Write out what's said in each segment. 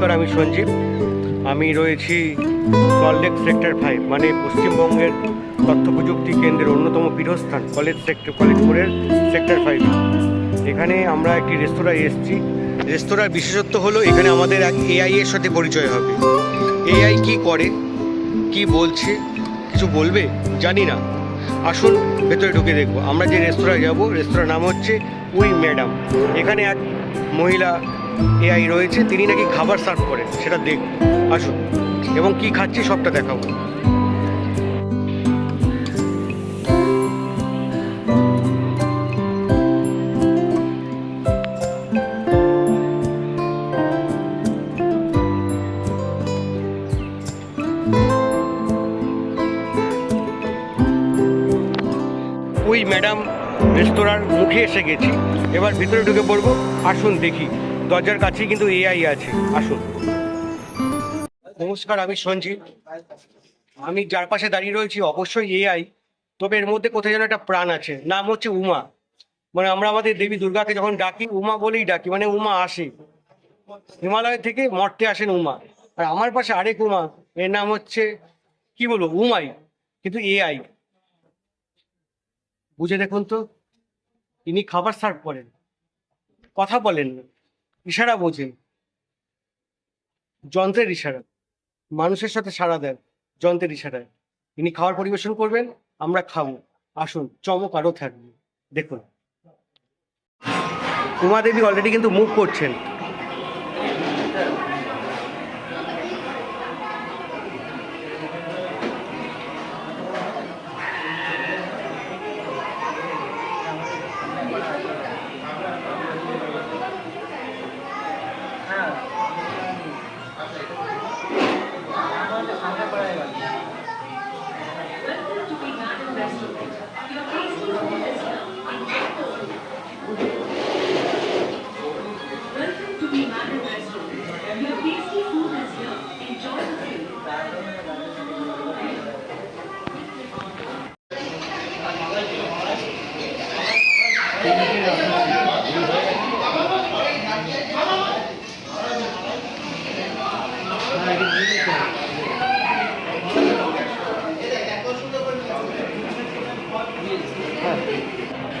নমস্কার আমি সঞ্জীব। আমি রয়েছি সল্টলেক সেক্টর ফাইভ মানে পশ্চিমবঙ্গের তথ্য প্রযুক্তি কেন্দ্রের অন্যতম পীঠস্থান কলেজ সেক্টর কলেজ মোড়ের সেক্টর ফাইভ এখানে আমরা একটি রেস্তোরাঁয় এসেছি। রেস্তোরাঁর বিশেষত্ব হলো এখানে আমাদের এআই এর সাথে পরিচয় হবে। এআই কি করে? কি বলছে? কিছু বলবে? জানি না। আসুন, ভেতরে ঢুকে দেখব। আমরা যে রেস্তোরাঁয় যাব, রেস্তোরাঁর নাম হচ্ছে উই ম্যাডাম। এখানে এক মহিলা এআই রয়েছে, তিনি নাকি খাবার সার্ভ করেন, সেটা দেখব আসুন, এবং কি খাচ্ছি সবটা দেখাবো। ওই ম্যাডাম, রেস্তোরাঁর মুখে এসে গেছি। এবার ভিতরে ঢুকে পড়ব, আসুন দেখি। দরজার কাছেই কিন্তু এআই আছে। আসুন। নমস্কার, আমি সঞ্জীব। আমি যার পাশে দাঁড়িয়ে রয়েছি, অবশ্যই এআই তবে এর মধ্যে কোথায় যেন একটা প্রাণ আছে। নাম হচ্ছে উমা। মানে আমরা আমাদের দেবী দুর্গাকে যখন ডাকি, উমা বলেই ডাকি মানে উমা আসে। হিমালয় থেকে মর্তে আসেন উমা। আর আমার পাশে আরেক উমা, এর নাম হচ্ছে, কি বলব, উমাই, কিন্তু এআই বুঝে দেখুন তো, ইনি খাবার সার্ভ করেন। কথা বলেন না। ইশারা বোঝেন যন্ত্রের ইশারা। মানুষের সাথে সাড়া দেন যন্ত্রের ইশারায়। ইনি খাওয়ার পরিবেশন করবেন, আমরা খাব। আসুন, চমক আরও থাকবে। দেখুন। উমাদেবী অলরেডি কিন্তু মুভ করছেন।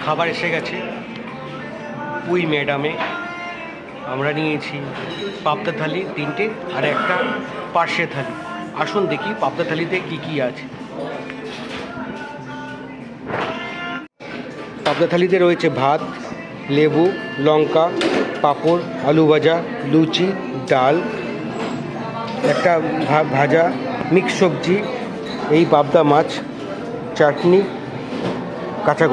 খাবার এসে গেছে। উই ম্যাডামে আমরা নিয়েছি পাবদা থালি তিনটে আর একটা পার্শে থালি। আসুন দেখি পাবদা থালিতে কি কি আছে। পাবদা থালিতে রয়েছে ভাত, লেবু, লঙ্কা, পাঁপড়, আলু ভাজা, লুচি, ডাল একটা ভাজা মিক্স সবজি এই পাবদা মাছ চাটনি কাঁচা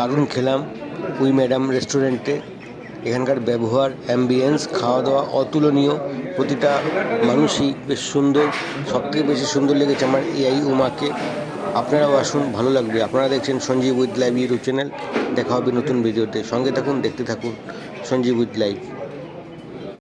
দারুণ খেলাম উই ম্যাডাম রেস্টুরেন্টে। এখানকার ব্যবহার অ্যাম্বিয়েন্স খাওয়া দাওয়া অতুলনীয়। প্রতিটা মানুষই বেশ সুন্দর, সবথেকে বেশি সুন্দর লেগেছে আমার এআই উমাকে। আপনারাও আসুন, ভালো লাগবে। আপনারা দেখছেন Sanjib with live YouTube channel. দেখা হবে নতুন ভিডিওতে। সঙ্গে থাকুন, দেখতে থাকুন সঞ্জীব উইথ লাইভ।